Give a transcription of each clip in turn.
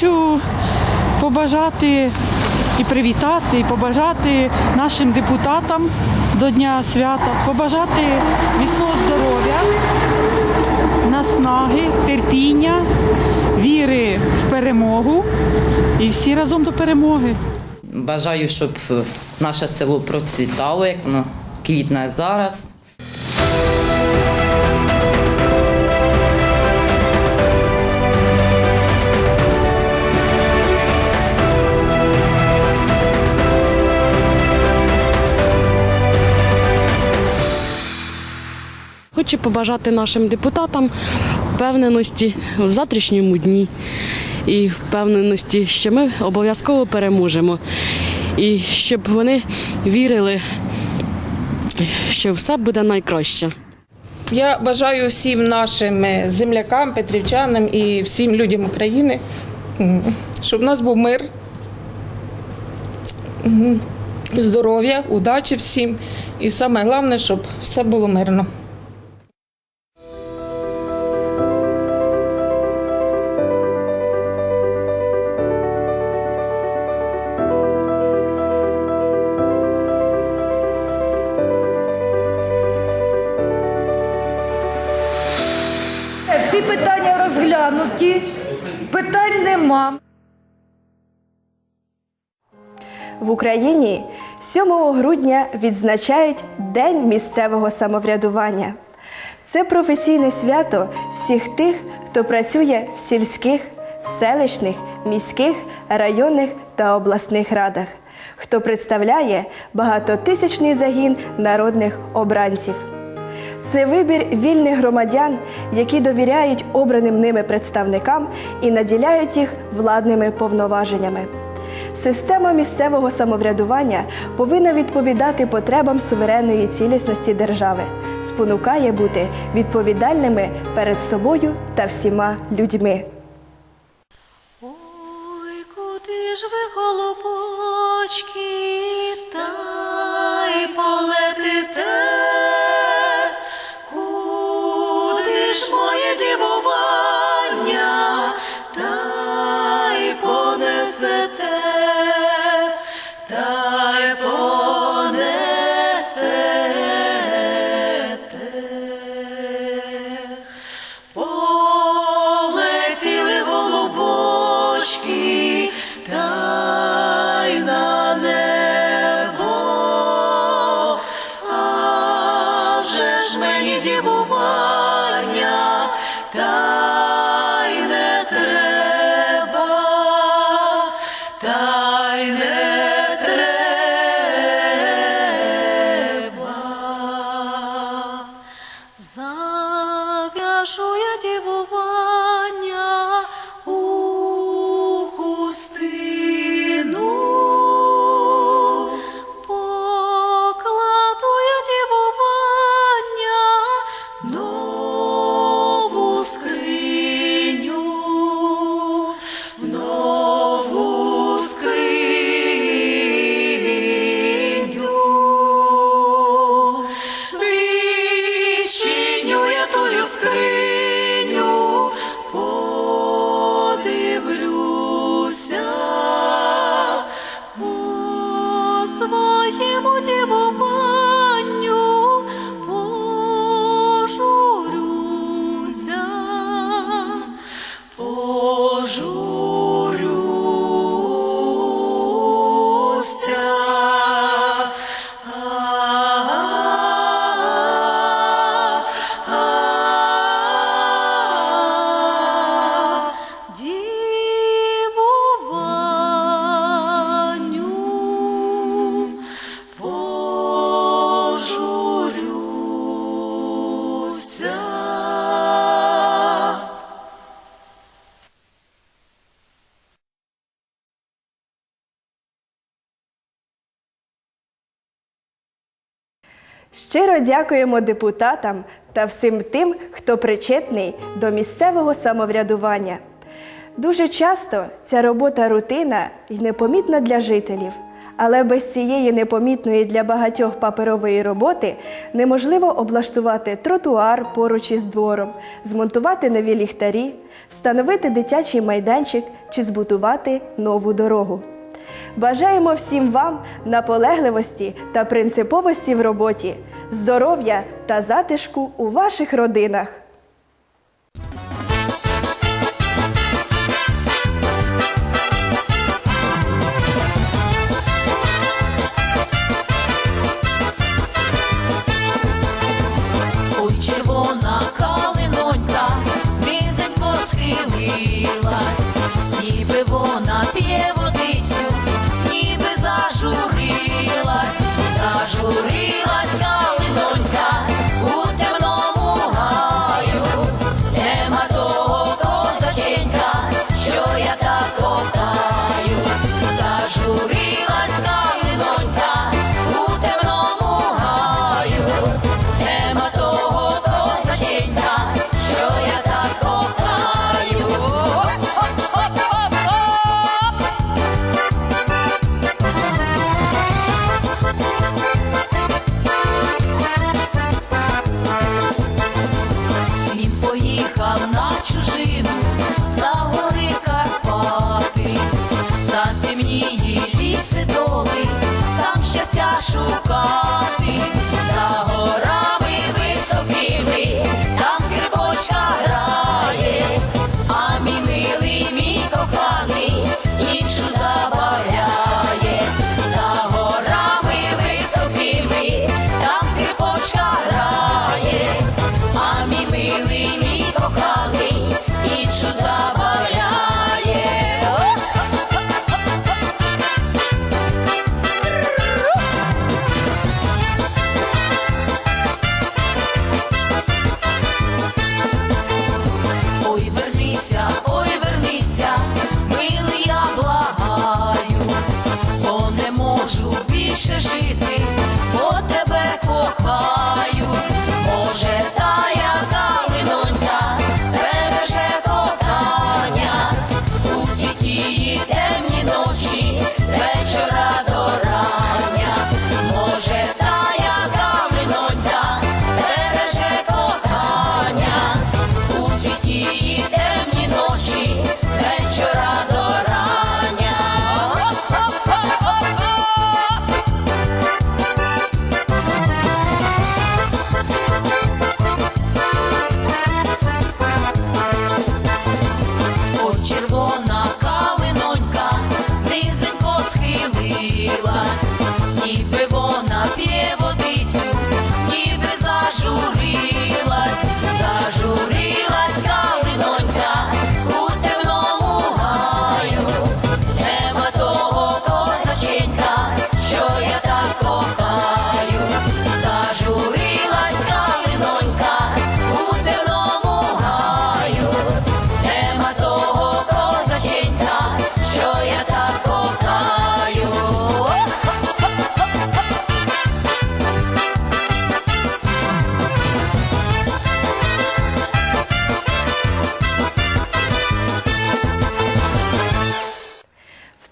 Хочу побажати і привітати, і побажати нашим депутатам до Дня свята, побажати міцного здоров'я, наснаги, терпіння, віри в перемогу і всі разом до перемоги. Бажаю, щоб наше село процвітало, як воно квітне зараз. Хочу побажати нашим депутатам впевненості в завтрашньому дні і впевненості, що ми обов'язково переможемо. І щоб вони вірили, що все буде найкраще. Я бажаю всім нашим землякам, петрівчанам і всім людям України, щоб у нас був мир, здоров'я, удачі всім. І саме головне, щоб все було мирно. 7 грудня відзначають День місцевого самоврядування. Це професійне свято всіх тих, хто працює в сільських, селищних, міських, районних та обласних радах, хто представляє багатотисячний загін народних обранців. Це вибір вільних громадян, які довіряють обраним ними представникам і наділяють їх владними повноваженнями. Система місцевого самоврядування повинна відповідати потребам суверенної цілісності держави, спонукає бути відповідальними перед собою та всіма людьми. Ой, куди ж ви, голубочки, та й полетите? Куди ж моє дівування, Щиро дякуємо депутатам та всім тим, хто причетний до місцевого самоврядування. Дуже часто ця робота рутина і непомітна для жителів, Але без цієї непомітної для багатьох паперової роботи неможливо облаштувати тротуар поруч із двором, змонтувати нові ліхтарі, встановити дитячий майданчик чи збудувати нову дорогу. Бажаємо всім вам наполегливості та принциповості в роботі, здоров'я та затишку у ваших родинах.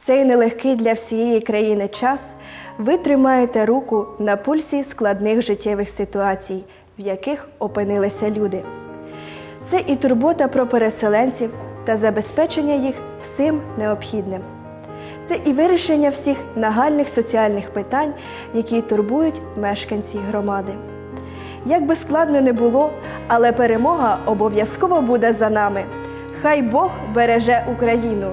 Цей нелегкий для всієї країни час ви тримаєте руку на пульсі складних життєвих ситуацій, в яких опинилися люди. Це і турбота про переселенців та забезпечення їх всім необхідним. Це і вирішення всіх нагальних соціальних питань, які турбують мешканців громади. Як би складно не було, але перемога обов'язково буде за нами. Хай Бог береже Україну.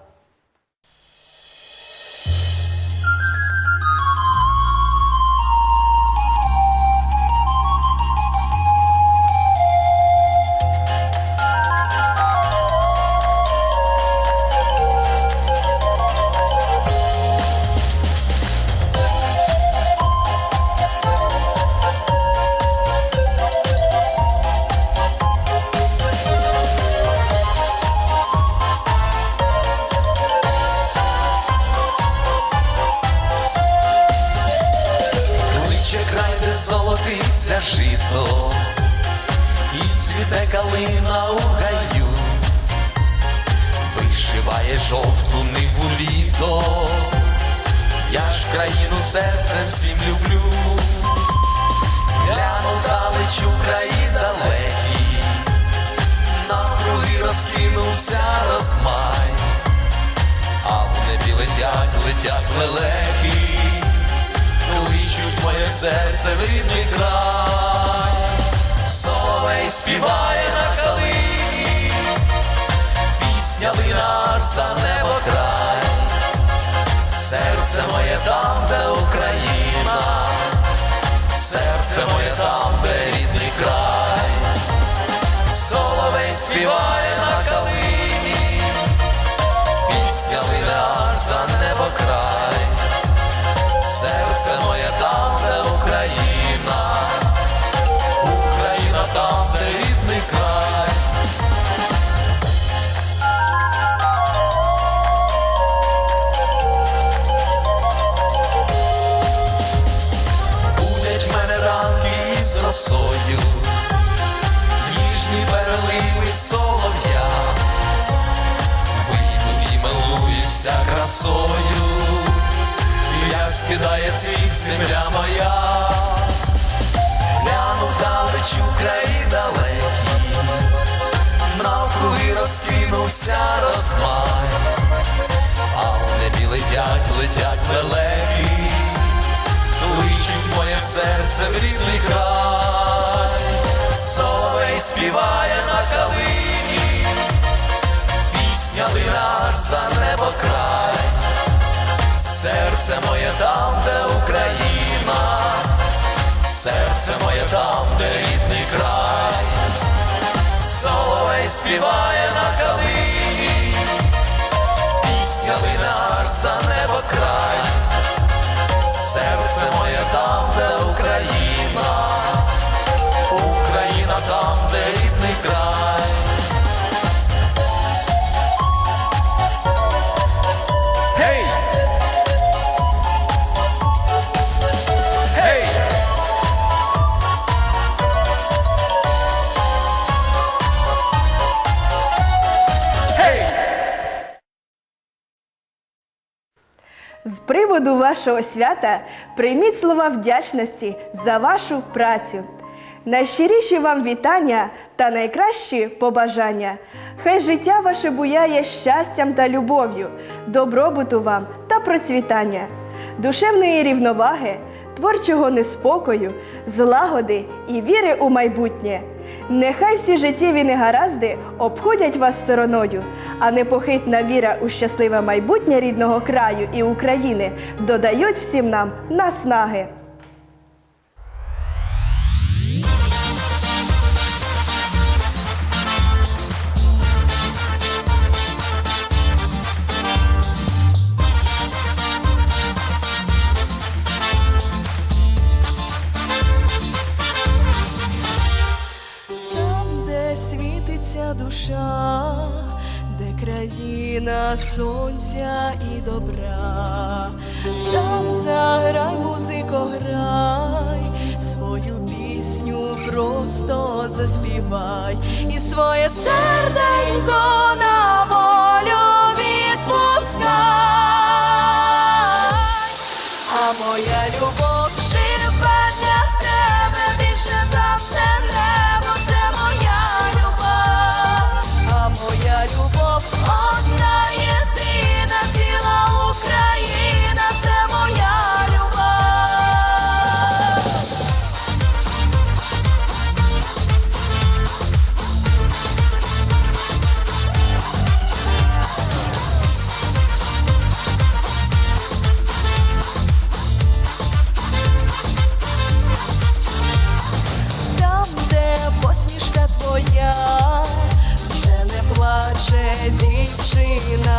Серцем всім люблю. Глянув далеч у краї далекий, навкруги розкинувся розмай, а в небі летять, летять лелеки, кличуть моє серце в рідний край, Соловей співає на калині, пісня лина за небо край, серце моє там, де Україна. Серце моє там, де рідний край, соловей співає на калині, милуюся красою, як скидає цвіт земля моя, гляну далеч у краї далекі, навкруги розкинувся розхмай, а в небі летять, летять лелеки кличуть моє серце в рідний край, соловей співає на калині, пісня лина аж за небо край, серце моє там, де Україна, серце моє там, де рідний край, соловей співає на калині, пісня аж за небо край. Серце моє там, де Україна, Україна там, приводу вашого свята прийміть слова вдячності за вашу працю. Найщиріші вам вітання та найкращі побажання. Хай життя ваше буяє щастям та любов'ю, добробуту вам та процвітання, душевної рівноваги, творчого неспокою, злагоди і віри у майбутнє. Нехай всі життєві негаразди обходять вас стороною, а непохитна віра у щасливе майбутнє рідного краю і України додають всім нам наснаги. Душа, де країна сонця і добра, там заграй, музико, грай, свою пісню просто заспівай. І своє серденько на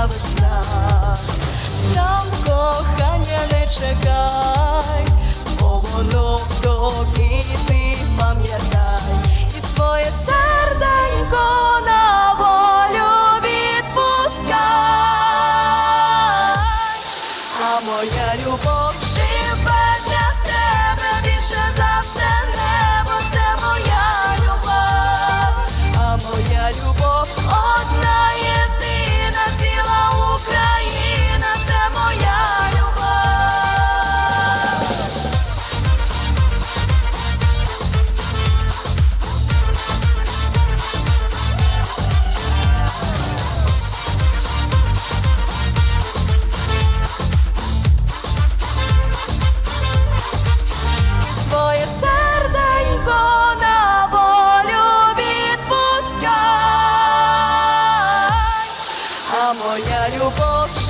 дівчина весна, там кохання не чекай, бо воно в тобі ти пам'ятай, і своє серденько little boat.